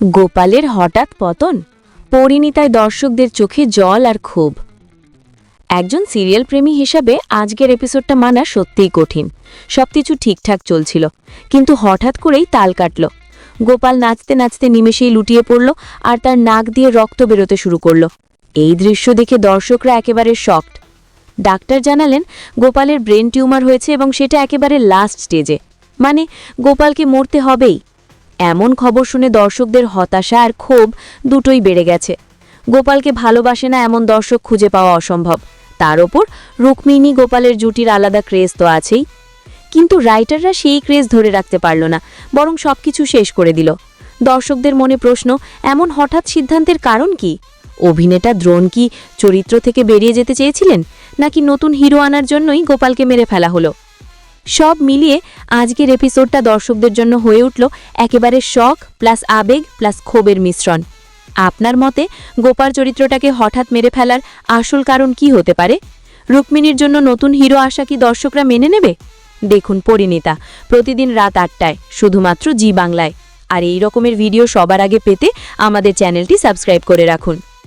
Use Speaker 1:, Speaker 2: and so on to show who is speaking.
Speaker 1: গোপালের হঠাৎ পতন পরিণীতায় দর্শকদের চোখে জল আর ক্ষোভ। একজন সিরিয়াল প্রেমী হিসাবে আজকের এপিসোডটা মানা সত্যিই কঠিন। সবকিছু ঠিকঠাক চলছিল, কিন্তু হঠাৎ করেই তাল কাটল। গোপাল নাচতে নাচতে নিমেষেই লুটিয়ে পড়ল আর তার নাক দিয়ে রক্ত বেরোতে শুরু করল। এই দৃশ্য দেখে দর্শকরা একেবারে শকড ডাক্তার জানালেন, গোপালের ব্রেন টিউমার হয়েছে এবং সেটা একেবারে লাস্ট স্টেজে মানে গোপালকে মরতে হবেই। এমন খবর শুনে দর্শকদের হতাশা আর ক্ষোভ দুটোই বেড়ে গেছে। গোপালকে ভালোবাসে না এমন দর্শক খুঁজে পাওয়া অসম্ভব। তার ওপর রুক্মিণী গোপালের জুটির আলাদা ক্রেজ তো আছেই। কিন্তু রাইটাররা সেই ক্রেজ ধরে রাখতে পারল না, বরং সবকিছু শেষ করে দিল। দর্শকদের মনে প্রশ্ন, এমন হঠাৎ সিদ্ধান্তের কারণ কি? অভিনেতা দ্রোণ কি চরিত্র থেকে বেরিয়ে যেতে চেয়েছিলেন, নাকি নতুন হিরো আনার জন্যই গোপালকে মেরে ফেলা হলো? সব মিলিয়ে আজকের এপিসোডটা দর্শকদের জন্য হয়ে উঠল একেবারে শখ প্লাস আবেগ প্লাস ক্ষোভের মিশ্রণ। আপনার মতে গোপাল চরিত্রটাকে হঠাৎ মেরে ফেলার আসল কারণ কি হতে পারে? রুক্মিণীর জন্য নতুন হিরো আসা কি দর্শকরা মেনে নেবে? দেখুন পরিণীতা, প্রতিদিন রাত আটটায়, শুধুমাত্র জি বাংলায়। আর এই রকমের ভিডিও সবার আগে পেতে আমাদের চ্যানেলটি সাবস্ক্রাইব করে রাখুন।